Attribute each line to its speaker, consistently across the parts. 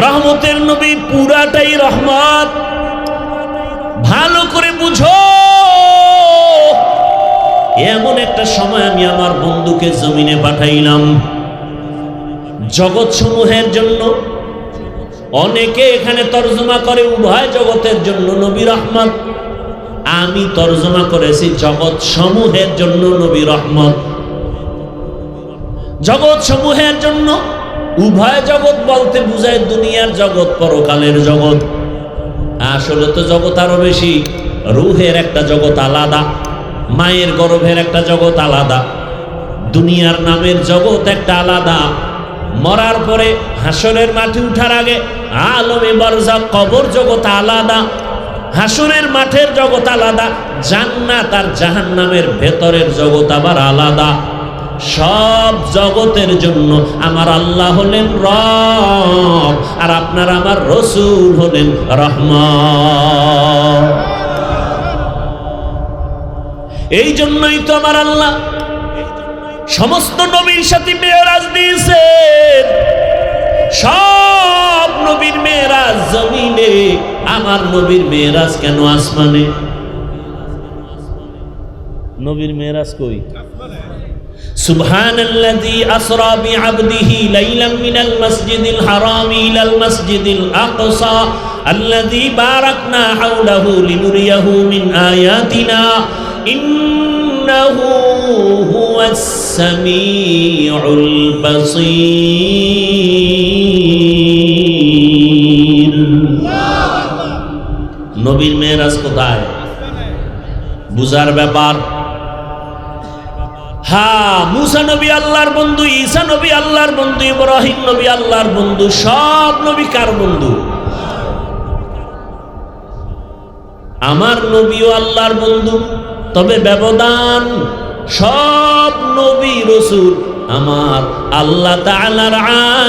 Speaker 1: রহমতের নবী পুরাটাই রহমত। ভালো করে বুঝো। এমন একটা সময় আমি আমার বন্ধুকে জমিনে পাঠাইলাম। জগৎ সমূহের জন্য। অনেকে এখানে তর্জমা করে, উভয় জগতের জন্য। নবী রহমত। আমি তর্জমা করেছি জগৎ সমূহের জন্য নবী রহমত। জগৎ সমূহের জন্য উভয় জগৎ বলতে বুঝায় দুনিয়ার জগৎ, পরকালের জগৎ। আসলে তো জগৎ আরও বেশি। রুহের একটা জগৎ আলাদা, মায়ের গর্ভের একটা জগৎ আলাদা। দুনিয়ার নামের জগৎ একটা আলাদা। মরার পরে হাসরের মাঠে উঠার আগে আলমে বরজা কবর জগৎ আলাদা। হাসরের মাঠের জগৎ আলাদা, জান্নাত আর জাহান্নামের ভেতরের জগৎ আবার আলাদা। সব জগতের জন্য আমার আল্লাহ হলেন রব, আর আপনার আমার রসুল হলেন রহমান। এই জন্যই তো আমার আল্লাহ সমস্ত নবীর সাথে মেয়েরাজ দিয়েছেন। সব নবীর মেয়েরাজ জমিনে, আমার নবীর মেয়েরাজ কেন আসমানে? নবীর মেয়েরাজ কই? سبحان الذي أسرى بعبده ليلا من المسجد الحرام إلى المسجد الأقصى الذي باركنا حوله لنريه من آياتنا إنه هو السميع البصير নবীর মেয়েরাজ কোথায় বুজার ব্যাপার হ্যাঁ মুসা নবী আল্লাহর বন্ধু, ঈসা নবী আল্লাহর বন্ধু, ইব্রাহিম নবী আল্লাহর বন্ধু, সব নবী কার বন্ধু? আমার নবীও আল্লাহর বন্ধু, তবে ব্যবধান সব নবী রসুল আমার আল্লাহ তাআলার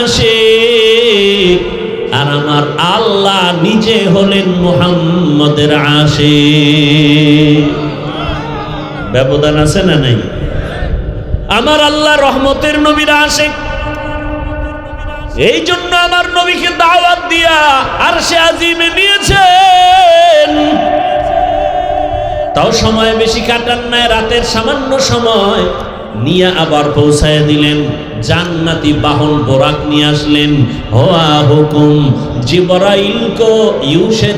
Speaker 1: আসে আর আমার আল্লাহ নিজে হলেন মুহাম্মদের আসে ব্যবধান আছে না নাই? আমার আল্লাহ রহমতের নবীরা আসে। এই জন্য আমার নবীকে দাওয়াত দিয়া আর সে আজিমে নিয়েছেন। তাও সময় বেশি কাটান নাই, রাতের সামান্য সময় নিয়ে আবার পৌঁছায় দিলেন। জান্নাতি বাহন বোরাক নিয়ে আসলেন। হোয়া হুকুম জিবরাইল কো ইউশে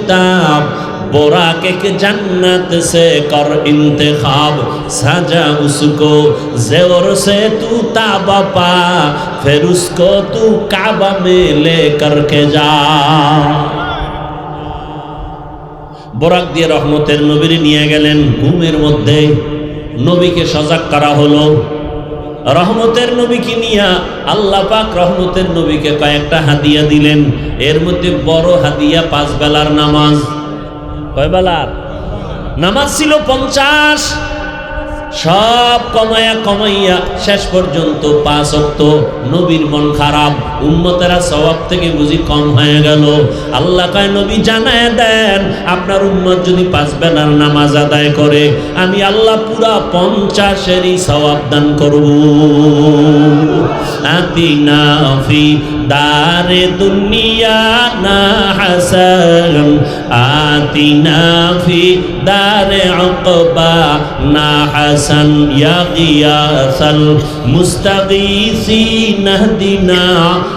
Speaker 1: তাব बोराके के जन्नत से कर इंतखाब सजा उसको जेवर से तू ताबा पा फिर उसको तू काबा में ले करके जा বোরাক দিয়ে রহমতের নবীর নিয়ে গেলেন ঘুমের মধ্যে নবীকে সজাগ করা হলো রহমতের নবীকে নিয়ে আল্লাহ পাক রহমতের নবীকে কয়েকটা হাদিয়া দিলেন এর মধ্যে বড় হাদিয়া পাঁচ বেলার নামাজ কয় বেলার নামাজ ছিল পঞ্চাশ, সব কমাইয়া কমাইয়া শেষ পর্যন্ত পাঁচ অক্ত নবীর মন খারাপ, উম্মতেরা সবাব থেকে বুঝি কম হয়ে গেল। আল্লাহ কয়, নবী জানায় দেন, আপনার উম্মত যদি পাঁচ বেলার নামাজ আদায় করে, আমি আল্লাহ পুরা পঞ্চাশেরই সবাব দান করব। আতিনা ফি দারে দুনিয়া না হাসান আতিনা ফি দারে উকবা না হাসান ইয়া গিয়াসাল মুস্তাগীসিন اهدنا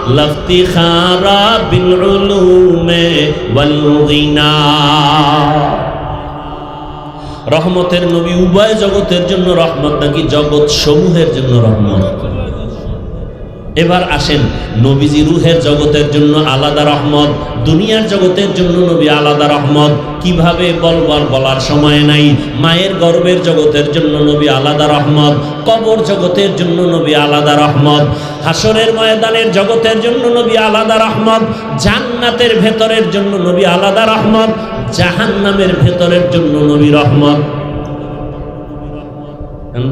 Speaker 1: لافتخارا بالعلوم والغنى রহমতের নবী উভয় জগতের জন্য রহমত নাকি জগৎ সমূহের জন্য রহমত এবার আসেন, নবীজি রুহের জগতের জন্য আলাদা রহমত, দুনিয়ার জগতের জন্য নবী আলাদা রহমত। কীভাবে বলবার বলার সময় নাই। মায়ের গর্বের জগতের জন্য নবী আলাদা রহমত, কবর জগতের জন্য নবী আলাদা রহমত। হাসরের ময়দানের জগতের জন্য নবী আলাদা রহমত। জান্নাতের ভেতরের জন্য নবী আলাদা রহমত। জাহান্নামের ভেতরের জন্য নবী রহমত।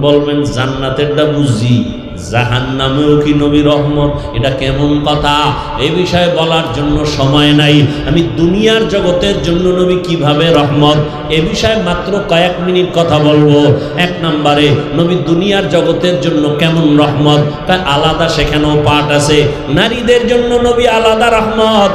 Speaker 1: বলবেন জান্নাতেরটা বুঝি? জাহান নামেও কি নবী রহমত? এটা কেমন কথা? এ বিষয়ে বলার জন্য সময় নাই। আমি দুনিয়ার জগতের জন্য নবী কীভাবে রহমত? এ বিষয়ে মাত্র কয়েক মিনিট কথা বলব। এক নম্বরে, নবী দুনিয়ার জগতের জন্য কেমন রহমত? তার আলাদা সেখানেও পাঠ আছে। নারীদের জন্য নবী আলাদা রহমত।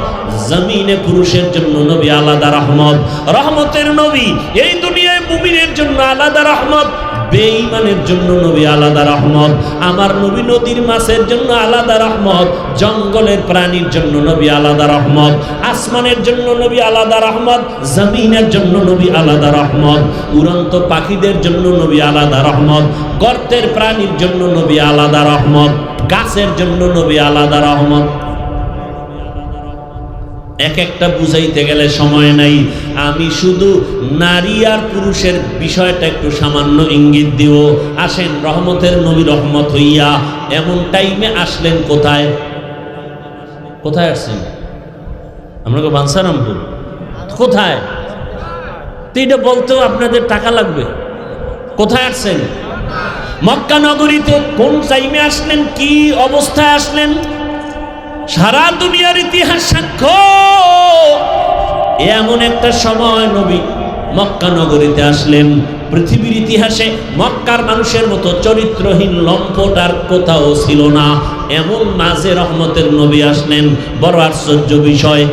Speaker 1: জমিনে পুরুষের জন্য নবী আলাদা রহমত। রহমতের নবী এই দুনিয়ায় মুমিনের জন্য আলাদা রহমত। বেঈমানের জন্য নবী আলাদা রহমত। আমার নবী নদীর মাছের জন্য আলাদা রহমত। জঙ্গলের প্রাণীর জন্য নবী আলাদা রহমত। আসমানের জন্য নবী আলাদা রহমত। জমিনের জন্য নবী আলাদা রহমত। উড়ন্ত পাখিদের জন্য নবী আলাদা রহমত। গর্তের প্রাণীর জন্য নবী আলাদা রহমত। গাছের জন্য নবী আলাদা রহমত। এক একটা বুঝাইতে গেলে সময় নাই। আমি শুধু নারী আর পুরুষের বিষয়টা একটু সামান্য ইঙ্গিত দিব। আসেন, রহমতের নবী রহমত হইয়া এমন টাইমে আসলেন কোথায়? কোথায় আসছেন? আমরা তো বানসারামপুর? কোথায়? তো এটা বলতেও আপনাদের টাকা লাগবে। কোথায় আসছেন? মক্কা নগরীতে কোন টাইমে আসলেন? কি অবস্থায় আসলেন? সারা দুনিয়ার ইতিহাস সাক্ষ্য। এমন একটা সময় নবী মক্কা নগরীতে আসলেন। পৃথিবীর ইতিহাসে মক্কার মানুষের মতো চরিত্রহীন লম্পট আর কোথাও ছিল না। এমন মাঝে রহমতের নবী আসলেন। বড় আশ্চর্য বিষয়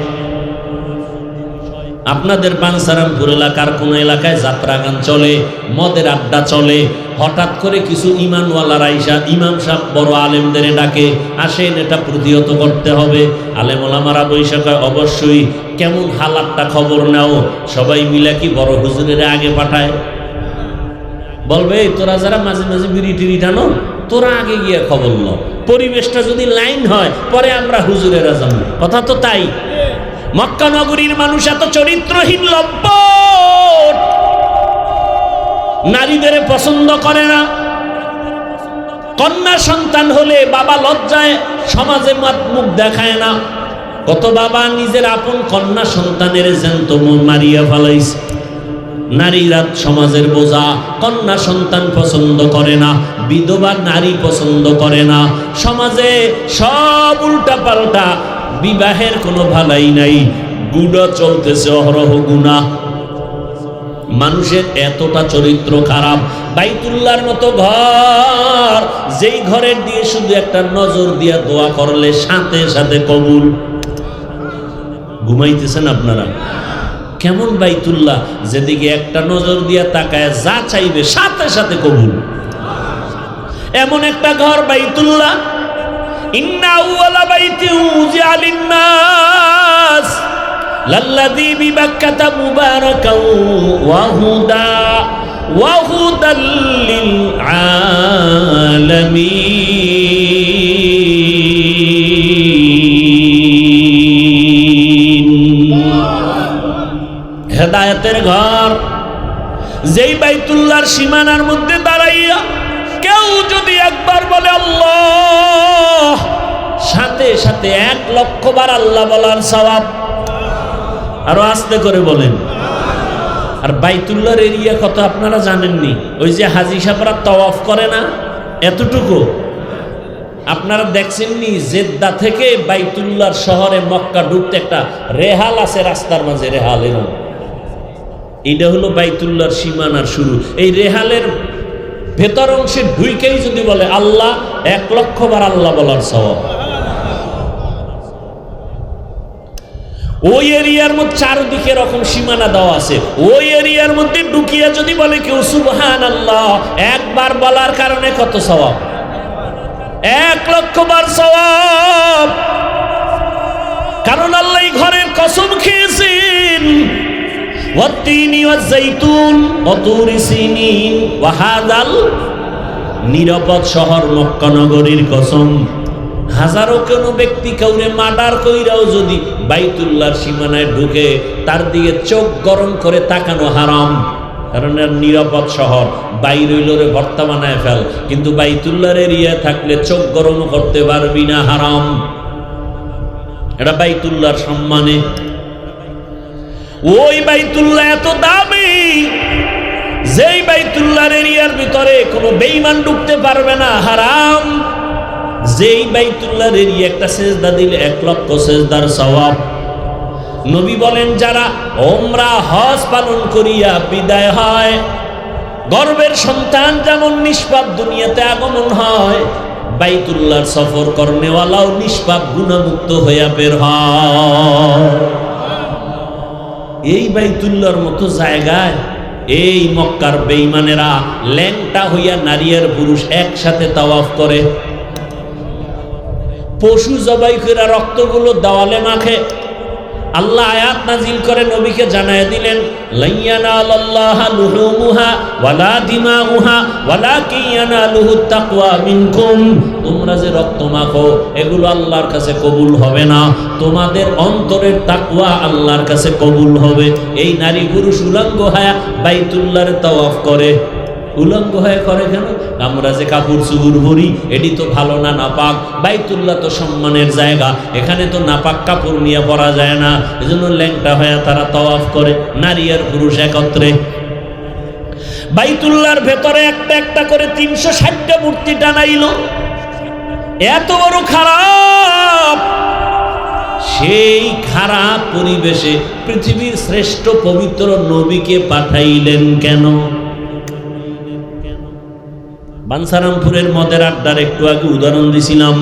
Speaker 1: আপনাদের বানসারামপুর এলাকার কোন এলাকায় যাত্রা গান চলে, মদের আড্ডা চলে, হঠাৎ করে কিছু ইমানওয়ালা রাইসা ইমাম সাহেব বড় আলেমদের ডাকে, আসেন, এটা প্রতিহত করতে হবে। আলেম ওলামারা বৈশাখায় অবশ্যই কেমন হালাতটা খবর নাও? সবাই মিলে কি বড় হুজুরের আগে পাঠায়? বলবে তোরা যারা মাঝে মাঝে বিড়ি টিড়ি টানো, তোরা আগে গিয়ে খবর ল। পরিবেশটা যদি লাইন হয়, পরে আমরা হুজুরেরা যাব কথা তো তাই। মক্কা নগরীর মানুষ এত চরিত্রহীন, লম্পট। নারীদের পছন্দ করে না। কন্যা সন্তান হলে বাবা লজ্জায় সমাজে মুখ দেখায় না। কত বাবা নিজের আপন কন্যা সন্তানের জ্যান্ত মারিয়া ফেলাইছে। নারীরা সমাজের বোঝা, কন্যা সন্তান পছন্দ করে না, বিধবা নারী পছন্দ করে না। সমাজে সব উল্টা পাল্টা বিবাহের কোনো ভালাই নাই। গুণা চলতেছে, অহরহ গুণা। মানুষের এতটা চরিত্র খারাপ। বাইতুল্লার মতো ঘর, যেই ঘরের দিয়ে শুধু একটা নজর দিয়ে দোয়া করলে সাথে সাথে কবুল। ঘুমাইতেছেন আপনারা? কেমন বাইতুল্লাহ? যেদিকে একটা নজর দিয়া তাকায়, যা চাইবে সাথে সাথে কবুল। এমন একটা ঘর বাইতুল্লাহ ইন্না আউয়ালা বাইতি উজিআ লিন-নাস লাল্লাযী বিবাক্কাতা মুবারাকাও ওয়া হুদা ওয়া হুদাল লিল আলামিন হেদায়েতের ঘর, যেই বাইতুল্লাহর সীমানার মধ্যে দাঁড়াইয়া যদি একবার বলে আল্লাহ, সাথে সাথে এক লক্ষ বার আল্লাহ বলার সওয়াব আরও আস্তে করে বলেন। আর বাইতুল্লাহর এরিয়া কত আপনারা জানেননি। ওই যে হাজি সাহেবরা তওয়াফ করে না? এতটুকু। আপনারা দেখছেননি জেদ্দা থেকে বাইতুল্লাহর শহরে মক্কা ঢুকতে একটা রেহাল আছে রাস্তার মাঝে রেহাল এরকম এটা হলো বাইতুল্লাহর সীমানার শুরু। এই রেহালের ভেতর অংশে ঢুইকেই যদি বলে আল্লাহ, এক লক্ষ বার আল্লাহ বলার স্বভাব ওই এরিয়ার মধ্যে চারদিকে এরকম সীমানা দেওয়া আছে। ওই এরিয়ার মধ্যে ঢুকিয়ে যদি বলে কেউ সুবহান আল্লাহ একবার বলার কারণে কত স্বভাব এক লক্ষ বার স্বভাব কারণ আল্লাহ ঘরের কসম খেয়েছেন। নিরাপদ শহর মক্কা নগরীর কসম। হাজারো কোনো ব্যক্তি কাউরে মার্ডার কইরাও যদি বাইতুল্লাহর সীমানায় ঢুকে তার দিকে চোখ গরম করে তাকানো হারাম। কারণ এর নিরাপদ শহর ভর্তা বানায় ফেল কিন্তু বাইতুল্লাহর এরিয়া থাকলে চোখ গরম করতে পারবি না, হারাম। এটা বাইতুল্লাহর সম্মানে। ওই বাইতুল্লাহ এত দামি, যেই বাইতুল্লাহর এরিয়ার ভিতরে কোনো বেইমান ঢুকতে পারবে না, হারাম। যেই বাইতুল্লাহর এরিয়া একটা সেজদা দিলে এক লক্ষ সেজদার সওয়াব। নবী বলেন, যারা ওমরা, হজ পালন করিয়া বিদায় হয়, গর্বের সন্তান যেমন নিষ্পাপ দুনিয়াতে আগমন হয়, বাইতুল্লাহর সফর করনেওয়ালাও নিষ্পাপ গুণমুক্ত হইয়া বের হয়। এই বাইতুল্লার মতো জায়গায়, এই মক্কার বেইমানেরা ল্যাংটা হইয়া নারী আর পুরুষ একসাথে তাওয়াফ করে। পশু জবাই করে রক্তগুলো দেওয়ালে মাখে আল্লাহ আয়াত নাজিল করে নবীকে জানায় দিলেন তোমরা যে রক্ত মাখো, এগুলো আল্লাহর কাছে কবুল হবে না। তোমাদের অন্তরের তাকওয়া আল্লাহর কাছে কবুল হবে। এই নারী পুরুষ উলঙ্গ হায়া বাইতুল্লাহর তাওয়াফ করে। উলঙ্গ হয়ে করে কেন আমরা যে কাপড় চুগুর ভরি, এটি তো ভালো না নাপাক। বাইতুল্লাহ তো সম্মানের জায়গা। এখানে তো নাপাক কাপড় নিয়ে পরা যায় না। এজন্য ল্যাংটা হয়ে তারা তওয়াফ করে, নারী আর পুরুষ একত্রে। বাইতুল্লার ভেতরে একটা একটা করে তিনশো ষাটটা মূর্তি টানাইল। এত বড় খারাপ! সেই খারাপ পরিবেশে পৃথিবীর শ্রেষ্ঠ পবিত্র নবীকে পাঠাইলেন কেন? বানসারামপুরের মদের আড্ডার একটু আগে উদাহরণ দিছিলাম।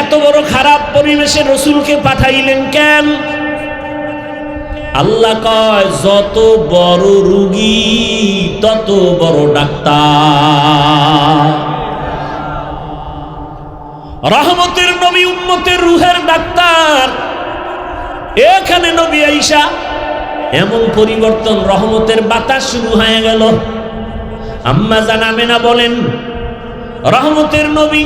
Speaker 1: এত বড় খারাপ পরিবেশে রসুলকে পাঠাইলেন কেন? আল্লাহ কয়, যত বড় রুগী, তত বড় ডাক্তার। রহমতের নবী উম্মতের রুহের ডাক্তার। এখানে নবী আইসা এমন পরিবর্তন, রহমতের বাতাস শুরু হয়ে গেল। আম্মা জানাবে না বলেন, রহমতের নবী,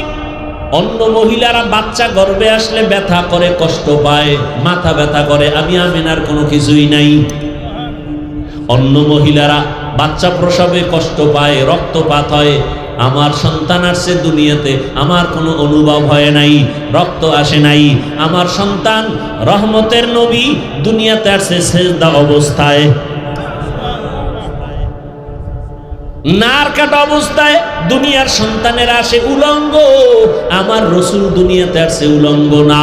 Speaker 1: অন্য মহিলারা বাচ্চা গর্বে আসলে ব্যথা করে, কষ্ট পায়, মাথা ব্যথা করে, আমি আমেনার কোনো কিছুই নাই। অন্য মহিলারা বাচ্চা প্রসবে কষ্ট পায়, রক্তপাত হয়, আমার সন্তান আসছে দুনিয়াতে, আমার কোনো অনুভব হয় নাই, রক্ত আসে নাই, আমার সন্তান রহমতের নবী দুনিয়াতে আসছে সেজদা অবস্থায়। নার কাটা অবস্থায় দুনিয়ার সন্তানের আসে, উলঙ্গ, আমার রসুল দুনিয়াতে আসছে, উলঙ্গ না।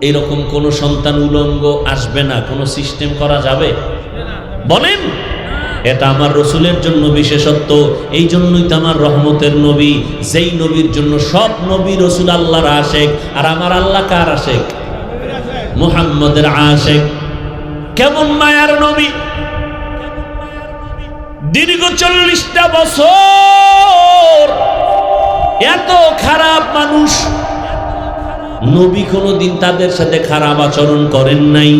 Speaker 1: এরকম কোন সন্তান উলঙ্গ আসবে না, কোনো সিস্টেম করা যাবে? বলেন, এটা আমার রসুলের জন্য বিশেষত্ব, এই জন্যই তো আমার রহমতের নবী, যেই নবীর জন্য সব নবী রসুল আল্লাহর আশেক, আর আমার আল্লাহ কার আশেক? মুহাম্মদের আশেক। কেমন মায়ার নবী? দীর্ঘ চল্লিশটা বছর এত খারাপ মানুষ। নবী কোনো দিন তাদের সাথে খারাপ আচরণ করেন নাই।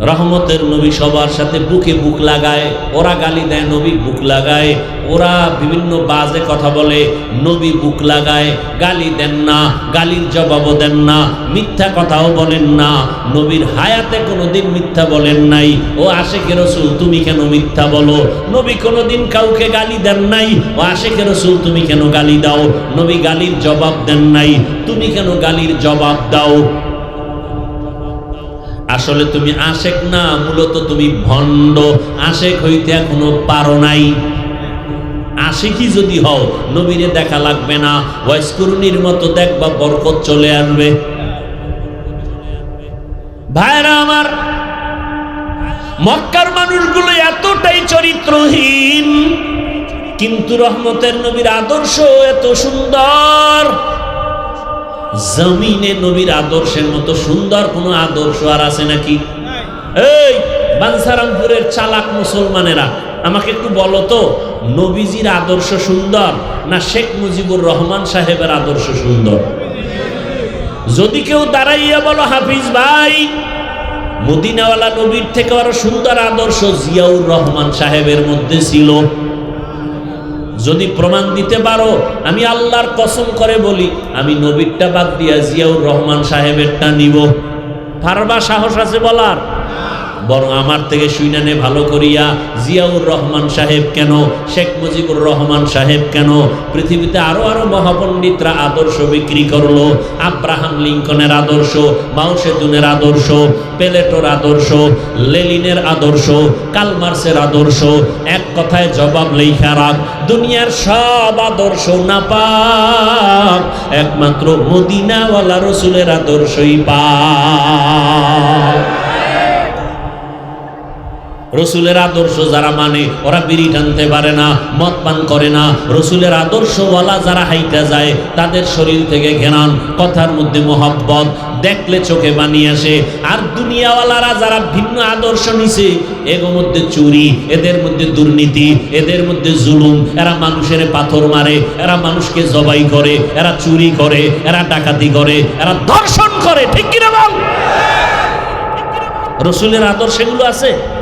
Speaker 1: রহমতের নবী সবার সাথে বুকে বুক লাগায়, ওরা গালি দেয়, নবী বুক লাগায়, ওরা বিভিন্ন বাজে কথা বলে, নবী বুক লাগায়, গালি দেন না, গালির জবাবও দেন না, মিথ্যা কথাও বলেন না, নবীর হায়াতে কোনোদিন মিথ্যা বলেন নাই, ও আশেকে রসুল তুমি কেন মিথ্যা বলো? নবী কোনোদিন কাউকে গালি দেন নাই, ও আশেকে রসুল তুমি কেন গালি দাও? নবী গালির জবাব দেন নাই, তুমি কেন গালির জবাব দাও? আসলে তুমি আশেক না, মূলত তুমি ভণ্ড। আশেক হইতে এখনও পারো নাই। আশেকি যদি হও, নবীরে দেখা লাগবে না। মতো দেখবা বরকত চলে আসবে। ভাইরা আমার, মক্কার মানুষগুলো এতটাই চরিত্রহীন, কিন্তু রহমতের নবীর আদর্শ এত সুন্দর। জমিনে নবীর আদর্শের মতো সুন্দর কোনো আদর্শ আর আছে নাকি? এই, বানসারামপুরের চালাক মুসলমানেরা, আমাকে একটু বলো তো, নবীজির আদর্শ সুন্দর না শেখ মুজিবুর রহমান সাহেবের আদর্শ সুন্দর? যদি কেউ দাঁড়াইয়া বলো, হাফিজ ভাই, মদিনাওয়ালা নবীর থেকে আরও সুন্দর আদর্শ জিয়াউর রহমান সাহেবের মধ্যে ছিল। যদি প্রমাণ দিতে পারো, আমি আল্লাহর কসম করে বলি, আমি নবীরটা বাদ দিয়া জিয়াউর রহমান সাহেবেরটা নিব। পারবা সাহস আছে বলার? বরং আমার থেকে শুইনানে ভালো করিয়া জিয়াউর রহমান সাহেব কেন, শেখ মুজিবুর রহমান সাহেব কেন, পৃথিবীতে আরও আরও মহাপণ্ডিতরা আদর্শ বিক্রি করল, আব্রাহাম লিঙ্কনের আদর্শ, মাও সেতুনের আদর্শ, পেলেটোর আদর্শ, লেলিনের আদর্শ, কালমার্সের আদর্শ, এক কথায় জবাব লেখা রাখ, দুনিয়ার সব আদর্শ না পাক, একমাত্র মদিনাওয়ালা রসুলের আদর্শই পাক। রসুলের আদর্শ যারা মানে ওরা বিড়ি টানতে পারে না, মদ পান করে না। রসুলের আদর্শওয়ালা যারা হাইটা যায়, তাদের শরীর থেকে ঘেরান, কথার মধ্যে মোহব্বত, দেখলে চোখে বানিয়ে আসে। আর দুনিয়াওয়ালারা যারা ভিন্ন আদর্শ নিছে, এগো মধ্যে চুরি, এদের মধ্যে দুর্নীতি, এদের মধ্যে জুলুম, এরা মানুষের পাথর মারে, এরা মানুষকে জবাই করে, এরা চুরি করে, এরা ডাকাতি করে, এরা ধর্ষণ করে। ঠিক কিনা বল? রসুলের আদর্শ এগুলো আছে?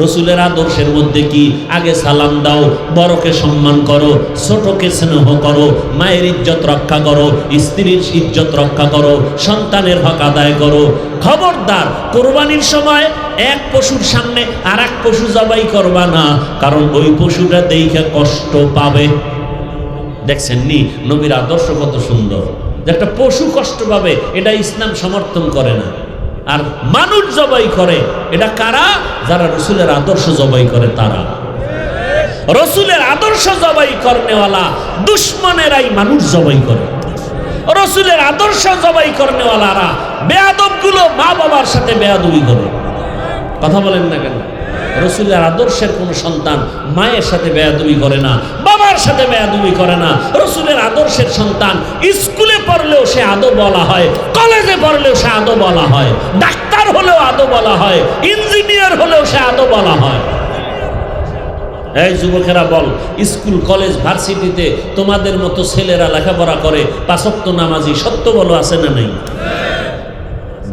Speaker 1: রসুলের আদর্শের মধ্যে কি? আগে সালাম দাও, বড়কে সম্মান করো, ছোটকে স্নেহ করো, মায়ের ইজ্জত রক্ষা করো, স্ত্রীর ইজ্জত রক্ষা করো, সন্তানের হক আদায় করো। খবরদার, কোরবানির সময় এক পশুর সামনে আর এক পশু জবাই করবা না, কারণ ওই পশুটা দেখে কষ্ট পাবে। দেখছেন নি? নবীর আদর্শ কত সুন্দর। একটা পশু কষ্ট পাবে, এটা ইসলাম সমর্থন করে না। আর মানুষ জবাই করে, এটা কারা? যারা রসুলের আদর্শ জবাই করে তারা। রসুলের আদর্শ জবাই করনেওয়ালা দুশ্মনেরাই মানুষ জবাই করে। রসুলের আদর্শ জবাই করনেওয়ালারা বেয়াদবগুলো মা বাবার সাথে বেয়াদবি করে। কথা বলেন না কেন? রসুলের আদর্শের কোন সন্তান মায়ের সাথে বেয়াদবি করে না। বাবার সাথে বেয়াদবি করে না। রসুলের আদর্শের সন্তান, স্কুলে পড়লেও সে আদো বলা হয়, কলেজে পড়লেও সে আদো বলা হয়, ডাক্তার হলেও আদো বলা হয়, ইঞ্জিনিয়ার হলেও সে আদো বলা হয়। এই যুবকেরা বল, স্কুল, কলেজ, ভার্সিটিতে তোমাদের মতো ছেলেরা লেখাপড়া করে পাঁচত্ব নামাজি সত্য বলো আছে না নেই?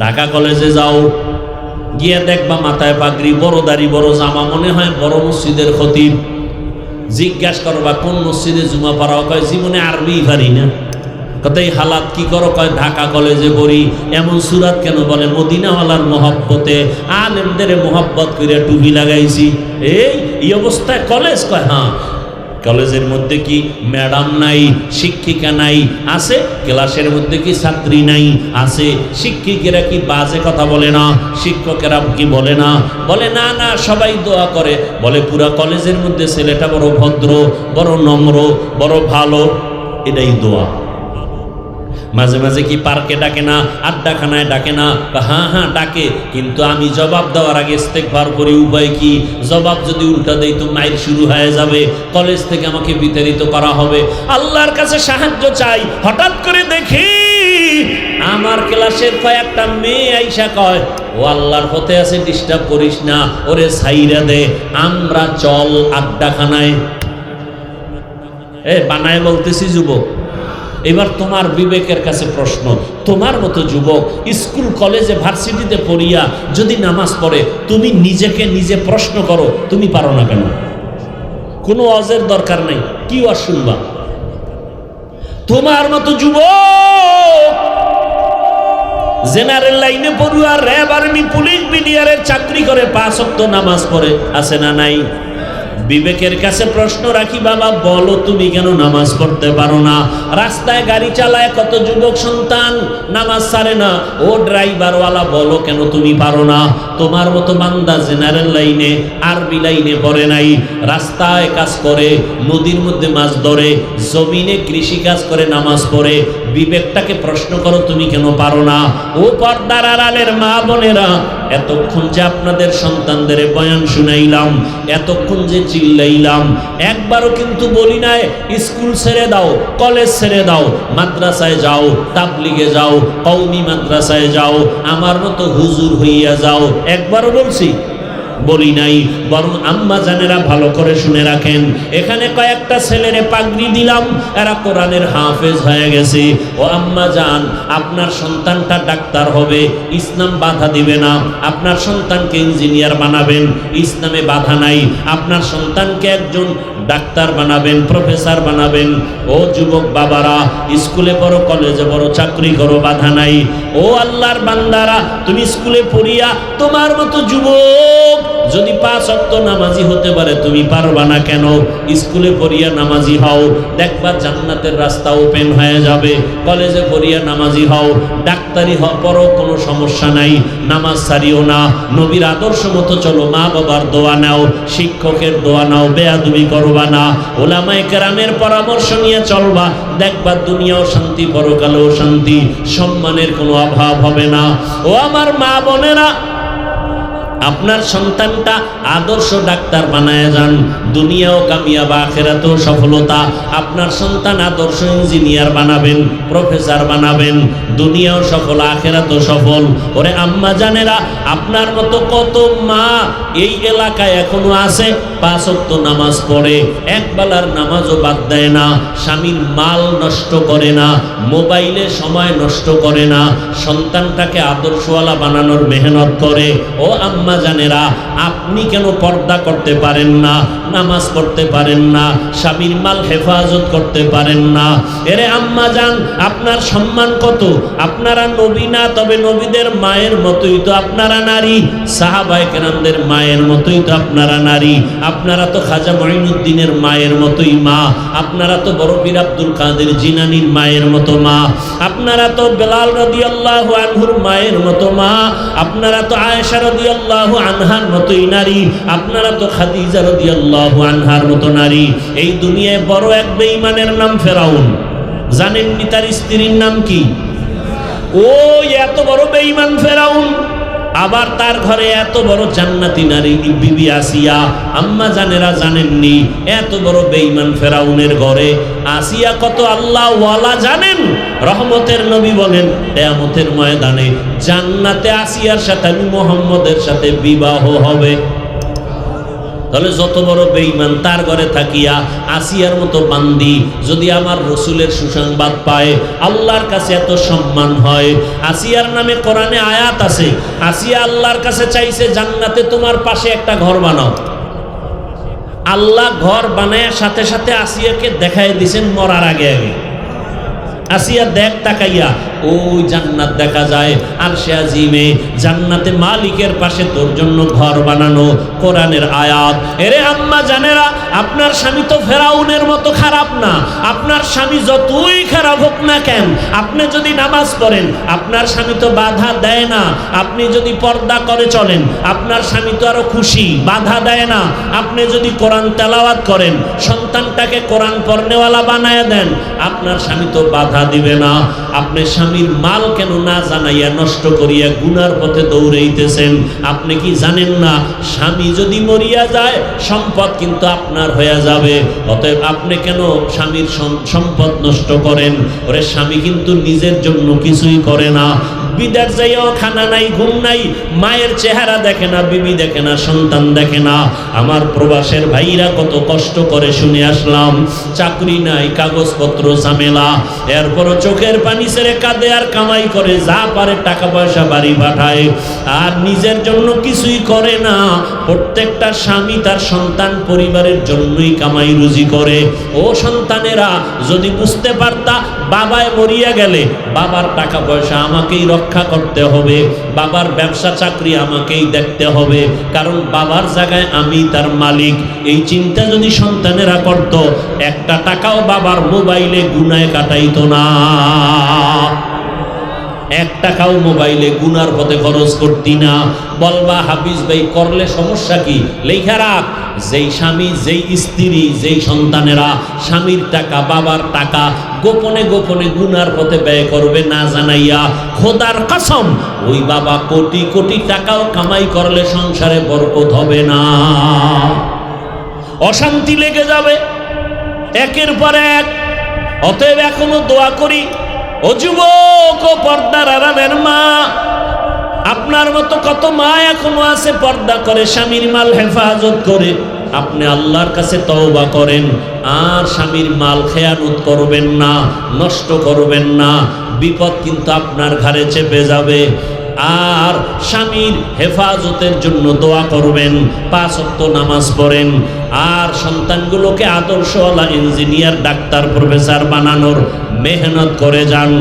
Speaker 1: ঢাকা কলেজে যাও, গিয়ে দেখবা মাথায় পাগড়ি, বড় দাড়ি, বড় জামা, মনে হয় বড় মসজিদের খতিব। জিজ্ঞাস করবা কোন মসজিদে জুমা পড়াও কয়, জীবনে আরবি পারি না। কথা এই হালাত কি করো? কয়, ঢাকা কলেজে পড়ি, এমন সুরাত কেন বলে? মদিনাওয়ালার মহব্বতে আলেমদের মহব্বত করে টুপি লাগাইছি। এই অবস্থায় কলেজ কয় হ্যাঁ কলেজের মধ্যে কি ম্যাডাম নাই, শিক্ষিকা নাই, আছে? ক্লাসের মধ্যে কি ছাত্রী নাই, আছে? শিক্ষিকেরা কি বাজে কথা বলে না? শিক্ষকেরা কি বলে না? বলে, না না, সবাই দোয়া করে। বলে, পুরা কলেজের মধ্যে ছেলেটা বড় ভদ্র, বড় নম্র, বড় ভালো। এটাই দোয়া। মাঝে মাঝে কি পার্কে ডাকে না, আড্ডাখানায় ডাকে না? হ্যাঁ হ্যাঁ ডাকে। কিন্তু আমি জবাব দেওয়ার আগে ইস্তেকবার করি, উপায় কি? জবাব যদি উল্টা দেই তো মাইর শুরু হয়ে যাবে। কলেজ থেকে আমাকে বিতাড়িত করা হবে। আল্লাহর কাছে সাহায্য চাই। হঠাৎ করে দেখি আমার ক্লাসের কয়েকটা মেয়ে আইসা কয়, ও আল্লাহর পথে আছে ডিস্টার্ব করিস না। ওরে সাইরা দে, আমরা চল আড্ডাখানায়। এ, বানায় বলতেছি, যুবক। এবার তোমার বিবেকের কাছে প্রশ্ন, তোমার মতো যুবক স্কুল, কলেজে, ভার্সিটিতে পড়িয়া যদি নামাজ পড়ে, তুমি নিজেকে নিজে প্রশ্ন করো, তুমি পারো না কেন? কোনো অজের দরকার নেই, কি আর শুনবা? তোমার মতো যুবক জেনারেল লাইনে পড়ুয়া, র্যাব আর্মি, পুলিশ বিডিআরের চাকরি করে পাঁচ অক্ত নামাজ পড়ে, আছে না নাই? বিবেকের কাছে প্রশ্ন রাখি, বাবা, বলো তুমি কেন নামাজ পড়তে পারো না? রাস্তায় গাড়ি চালায় কত যুবক সন্তান? নামাজ ছাড়ে না। ও ড্রাইভারওয়ালা, বলো কেন তুমি পারো না? তোমার মতো বান্দা জেনারেল লাইনে, আরবি লাইনে পড়ে নাই। রাস্তায় কাজ করে, নদীর মধ্যে মাছ ধরে, জমিনে কৃষি কাজ করে নামাজ পড়ে। বিবেকটাকে প্রশ্ন করো, তুমি কেন পারো না? ও পর্দার আড়ালের মা বোনেরা, এতক্ষণ যে আপনাদের সন্তানদের বয়ান শুনাইলাম, এতক্ষণ যে চিল্লাইলাম, একবারও কিন্তু বলি নাই, স্কুল ছেড়ে দাও, কলেজ ছেড়ে দাও, মাদ্রাসায় যাও, তাবলিগে যাও কৌমি মাদ্রাসায় যাও, আমার মতো হুজুর হইয়া যাও। একবারও বলছি বলি নাই, বরং আম্মা জানেরা ভালো করে শুনে রাখেন। এখানে কয়েকটা ছেলেরে পাগড়ি দিলাম, এরা কোরআনের হাফেজ হয়ে গেছে। ও আম্মা জান, আপনার সন্তানটা ডাক্তার হবে, ইসলাম বাধা দিবে না। আপনার সন্তানকে ইঞ্জিনিয়ার বানাবেন, ইসলামে বাধা নাই। আপনার সন্তানকে একজন ডাক্তার বানাবেন, প্রফেসর বানাবেন। ও যুবক বাবারা, স্কুলে পড়ো, কলেজে পড়ো, চাকরি করো, বাধা নাই। ও আল্লাহর বান্দারা, তুমি স্কুলে পড়িয়া তোমার মতো যুবক যদি পাঁচ অক্ত নামাজি হতে পারে, তুমি পারবা না কেন? স্কুলে পড়িয়া নামাজি হও, দেখবা জান্নাতের রাস্তা ওপেন হয়ে যাবে। কলেজে পড়িয়া নামাজি হও, ডাক্তারি হও পরও কোনো সমস্যা নাই, নামাজ সারিও না। নবীর আদর্শ মতো চলো, মা বাবার দোয়া নাও, শিক্ষকের দোয়া নাও, বেয়াদুবি করবা না। ওলামায়ে কেরামের পরামর্শ নিয়ে চলবা, দেখবা দুনিয়াও শান্তি, পরকালেও শান্তি, সম্মানের কোনো অভাব হবে না। ও আমার মা বোনেরা আপনার সন্তানটা আদর্শ ডাক্তার বানায় যান। দুনিয়াও কামিয়াব, আখেরাতেও সফলতা। আপনার সন্তান আদর্শ ইঞ্জিনিয়ার বানাবেন, প্রফেসর বানাবেন। দুনিয়াও সফল, আখেরাতেও সফল। ওরে আম্মা জানেরা, আপনার মতো কত মা এই এলাকায় এখনও আছে? পাঁচ নামাজ পড়ে, এক বেলার নামাজও বাদ দেয় না। স্বামীর মাল নষ্ট করে না, মোবাইলে সময় নষ্ট করে না। সন্তানটাকে আদর্শওয়ালা বানানোর মেহনত করে। ও আম্মা জানেরা আপনি কেন পর্দা করতে পারেন না, নামাজ পড়তে পারেন না, স্বামীর মাল হেফাজত করতে পারেন না? এরে আম্মা যান আপনার সম্মান কত? আপনারা নবী না, তবে নবীদের মায়ের মতোই তো আপনারা নারী। সাহাবায়ে কেরামদের মায়ের মতোই তো আপনারা নারী। আপনারা তো খাজা মঈনুদ্দিনের মায়ের মতোই মা। আপনারা তো বড় পীর আব্দুল কাদের জিনানির মায়ের মতো মা। আপনারা তো বেলাল রাদিয়াল্লাহু আনহুর মায়ের মতো মা। আপনারা তো আয়েশা রাদিয়াল্লাহু আনহার মতোই নারী। আপনারা তো খাদিজা রাদিয়াল্লাহু আনহার মতো নারী। এই দুনিয়ায় বড় এক বেঈমানের নাম ফেরাউন। জানেননি তার স্ত্রীর নাম কি? ও এত বড় বেঈমান ফেরাউন। আবার তার ঘরে এত বড় জান্নাতি নারী, বিবি আসিয়া, আম্মা জানেরা জানেননি, এত বড় বেঈমান ফেরাউনের ঘরে। আসিয়া কত আল্লাহ ওয়ালা জানেন? রহমতের নবী বলেন, কেয়ামতের ময়দানে জান্নাতে আসিয়ার সাথে আমি মোহাম্মদের সাথে বিবাহ হবে। তাহলে যত বড় বেঈমান তার ঘরে থাকিয়া আসিয়ার মতো বান্দি, যদি আমার রসুলের সুসংবাদ পায়, আল্লাহর কাছে এত সম্মান হয়। আসিয়ার নামে কোরআনে আয়াত আছে, আসিয়া আল্লাহর কাছে চাইছে জান্নাতে তোমার পাশে একটা ঘর বানাও। আল্লাহ ঘর বানায় সাথে সাথে আসিয়াকে দেখাই দিছেন মরার আগে আগে। আসিয়া দেখ তাকাইয়া ওই জান্নাত দেখা যায়। আর সে আজিমে জান্নাতে মালিকের পাশে তোর জন্য ঘর বানানো কোরআনের আয়াত। এরে আম্মা জানেরা, আপনার স্বামী তো ফেরাউনের মতো খারাপ না। আপনার স্বামী যতই খারাপ হোক না কেন, আপনি যদি নামাজ পড়েন, আপনার স্বামী তো বাধা দেয় না। আপনি যদি পর্দা করে চলেন, আপনার স্বামী তো আরও খুশি, বাধা দেয় না। আপনি যদি কোরআন তেলাওয়াত করেন, সন্তানটাকে কোরআন পড়নেওয়ালা বানায় দেন, আপনার স্বামী তো বাধা দিবে না। আপনি স্বামীর মাল কেন না জানাইয়া নষ্ট করিয়া গুনার পথে দৌড়াইতেছেন? আপনি কি জানেন না? স্বামী যদি মরিয়া যায়, সম্পদ কিন্তু আপনার হয়ে যাবে। অতএব আপনি কেন স্বামীর সম্পদ নষ্ট করেন? ওরে স্বামী কিন্তু নিজের জন্য কিছুই করে না। বিদেশ যাইও, খানা নাই, ঘুম নাই, মায়ের চেহারা দেখে না, বিবি দেখে না, সন্তান দেখে না। আমার প্রবাসের ভাইরা কত কষ্ট করে শুনে আসলাম। চাকরি নাই, কাগজপত্র ঝামেলা। এরপরও চোখের পানি ছেড়ে কাঁদে আর কামাই করে, যা পারে টাকা পয়সা বাড়ি পাঠায়। আর নিজের জন্য কিছুই করে না, প্রত্যেকটা স্বামী তার সন্তান পরিবারের জন্যই কামাই রুজি করে। ও সন্তানেরা, যদি বুঝতে পারতা, বাবায় মরিয়া গেলে বাবার টাকা পয়সা আমাকেই রক্ষা করতে হবে, বাবার ব্যবসা চাকরি আমাকেই দেখতে হবে, কারণ বাবার জায়গায় আমি তার মালিক। এই চিন্তা যদি সন্তানেরা করত, একটা টাকাও বাবার মোবাইলে গুনায় কাটাইতো না। এক টাকাও মোবাইলে গুনার পথে খরচ করতি না। বলবা, হাফিজ ভাই, করলে সমস্যা কি? লেখা রাখ। যেই স্বামী, যেই স্ত্রী, যেই সন্তানেরা স্বামীর টাকা, বাবার টাকা গোপনে গোপনে গুনার পথে ব্যয় করবে না জানাইয়া, খোদার কসম, ওই বাবা কোটি কোটি টাকাও কামাই করলে সংসারে বরকত হবে না। অশান্তি লেগে যাবে। একের পর এক অতএব এখনও দোয়া করি, ও যুবক, ও পর্দার আরামের মা, আপনার মতো কত মা এখনও আছে পর্দা করে, স্বামীর মাল হেফাজত করে, আপনি আল্লাহর কাছে তওবা করেন, আর স্বামীর মাল খেয়ানত করবেন না, নষ্ট করবেন না, বিপদ কিন্তু আপনার ঘাড়ে চেপে যাবে, আর স্বামীর হেফাজতের জন্য দোয়া করবেন, পাঁচ অক্ত নামাজ পড়েন আর সন্তানগুলোকে আদর্শওয়ালা ইঞ্জিনিয়ার, ডাক্তার, প্রফেসর বানানোর মেহনত করে যান।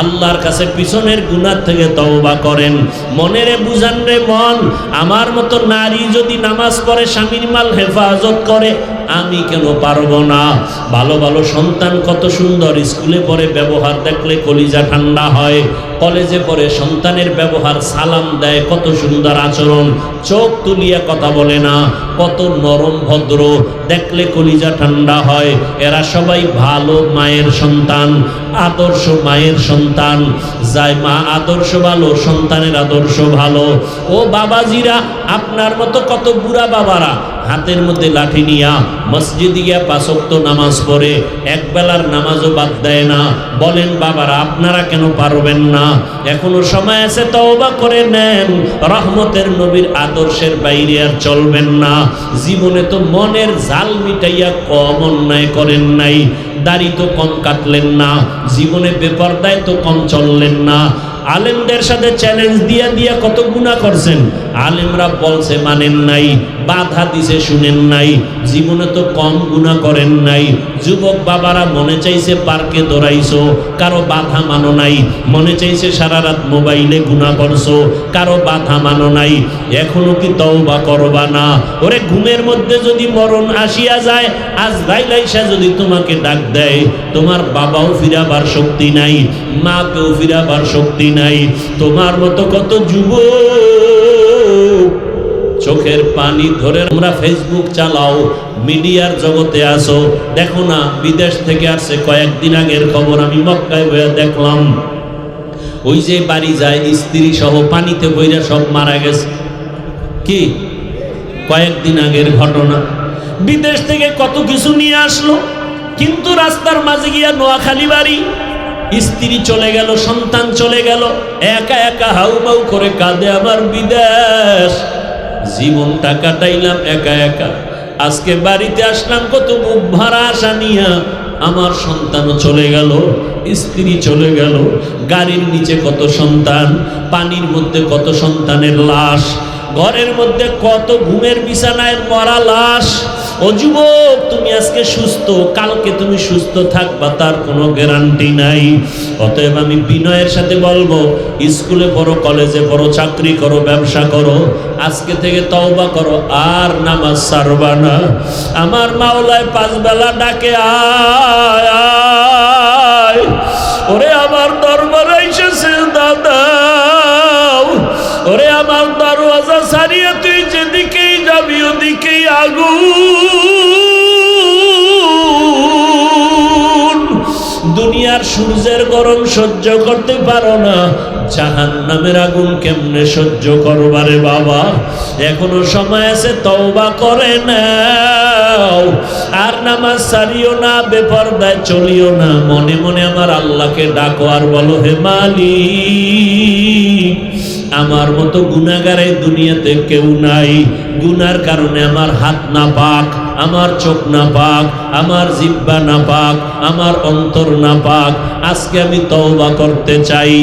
Speaker 1: আল্লাহর কাছে পিছনের গুনার থেকে তওবা করেন। মনেরে বুঝান রে মন, আমার মতো নারী যদি নামাজ পড়ে, স্বামীর মাল হেফাজত করে, আমি কেন পারব না? ভালো ভালো সন্তান কত সুন্দর, স্কুলে পড়ে ব্যবহার দেখলে কলিজা ঠান্ডা হয়, কলেজে পড়ে সন্তানের ব্যবহার সালাম দেয়, কত সুন্দর আচরণ, চোখ তুলিয়া কথা বলে না, কত নরম, ভদ্র দেখলে কলিজা ঠান্ডা হয়। এরা সবাই ভালো মায়ের সন্তান, আদর্শ মায়ের সন্তান। যাই মা আদর্শ ভালো, সন্তানের আদর্শ ভালো। ও বাবাজিরা, আপনার মতো কত বুড়া বাবারা হাতের মধ্যে লাঠি নিয়া মসজিদ গিয়া পাঁচক্ত নামাজ পড়ে, এক বেলার নামাজও বাদ দেয় না। বলেন, বাবারা, আপনারা কেন পারবেন না? এখনও সময় আছে, তওবা করে নেন। রহমতের নবীর আদর্শের বাইরে আর চলবেন না। জীবনে তো মনের জাল মিটাইয়া কম অন্যায় করেন নাই। দাড়ি তো কম কাটলেন না। জীবনে বেপরদায় তো কম চললেন না। আলেমদের সাথে চ্যালেঞ্জ দিয়া দিয়া কত গুণা করছেন। আলেমরা বলছে, মানেন নাই। বাধা দিছে, শুনেন নাই। জীবনে তো কম গুণা করেন নাই। যুবক বাবারা মনে চাইছে পার্কে দৌড়াইছো, কারও বাধা মানো নাই। মনে চাইছে সারা রাত মোবাইলে গুণা করছ, কারও বাধা মানো নাই। এখনও কি তওবা করবা না? ওরে, ঘুমের মধ্যে যদি মরণ আসিয়া যায়, আজ রাইলাইসা যদি তোমাকে ডাক দেয়, তোমার বাবাও ফিরাবার শক্তি নাই, মাকেও ফিরাবার শক্তি নাই। তোমার মতো কত যুবক চোখের পানি ধরে আমরা ফেসবুক চালাও, মিডিয়ার জগতে আসো। দেখো না, বিদেশ থেকে আসছে। কয়েকদিন আগের খবর আমি মক্কায় বইয়া দেখলাম। ওই যে বাড়ি যায়, স্ত্রী সহ পানিতে বইরা সব মারা গেছে। কি? কয়েকদিন আগের ঘটনা। বিদেশ থেকে কত কিছু নিয়ে আসলো, কিন্তু রাস্তার মাঝে গিয়া নোয়াখালী বাড়ি। স্ত্রী চলে গেল, সন্তান চলে গেল। একা একা হাউমাউ করে কাঁদে আমার বিদেশ। জীবনটা কাটাইলাম একা একা। আজকে বাড়িতে আসলাম, কত মুখ ভাড়া আসা নিয়া। আমার সন্তানও চলে গেল, স্ত্রী চলে গেল। গাড়ির নিচে কত সন্তান, পানির মধ্যে কত সন্তানের লাশ। ঘরের মধ্যে কত ঘুমের বিছানায় মরা লাশ। ও যুবক, তুমি আজকে সুস্থ, কালকে তুমি সুস্থ থাকবা, তার কোনো গ্যারান্টি নাই। অতএব আমি বিনয়ের সাথে বলব, স্কুলে পড়ো, কলেজে পড়ো, চাকরি করো, ব্যবসা করো, আজকে থেকে তওবা করো, আর নামাজ সারবা না। আমার মাওলায় পাঁচ বেলা ডাকে, আয় ওরে আমার দরবারে এসেছে দাদা ওরে আমার দুনিয়ার সূর্যের গরম সহ্য করতে পারো না। জাহান নামের আগুন কেমনে সহ্য করবারে বাবা? এখনও সময় আছে, তওবা করে নাও। আর নামাজ সারিও না, বেপরদায় চলিও না। মনে মনে আমার আল্লাহকে ডাকো আর বলো, হে মালিক, আমার মতো গুণাগার এই দুনিয়াতে কেউ নাই। গুনার কারণে আমার হাত না পাক আমার চোখ না পাক, আমার জিব্বা না পাক, আমার অন্তর না পাক, আজকে আমি তওবা করতে চাই।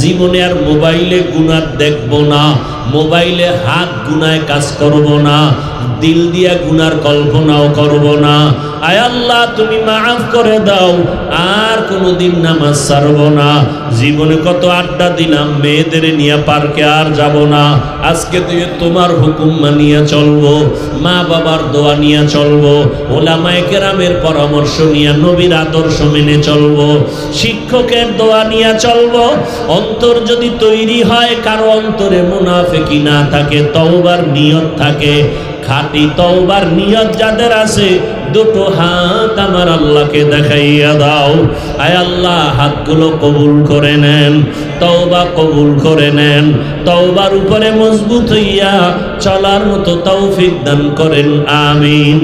Speaker 1: জীবনে আর মোবাইলে গুণার দেখব না, মোবাইলে হাত গুনায় কাজ করব না দিল দিয়া গুনার কল্পনাও করব না। আয় আল্লাহ, তুমি মাফ করে দাও, আর কোনোদিন নামাজ ছাড়ব না। জীবনে কত আড্ডা দিলাম, মেয়েদের নিয়ে পার্কে আর যাব না। আজকে থেকে তোমার হুকুম মানিয়ে চলবো মা বাবার দোয়া নিয়ে চলবো, ওলামায়ে কেরামের পরামর্শ নিয়ে নবীর আদর্শ মেনে চলবো, শিক্ষকের দোয়া নিয়ে চলবো। অন্তর যদি তৈরি হয়, কারও অন্তরে মুনাফেকি না থাকে, তওবার নিয়ত থাকে। খাঁটি তওবার নিয়ত যাদের আছে, দুটো হাত আমার আল্লাহকে দেখাইয়া দাও। আয় আল্লাহ, হাতগুলো কবুল করে নেন, তওবা কবুল করে নেন। তওবার উপরে মজবুত হইয়া চলার মতো তৌফিক দান করেন, আমিন।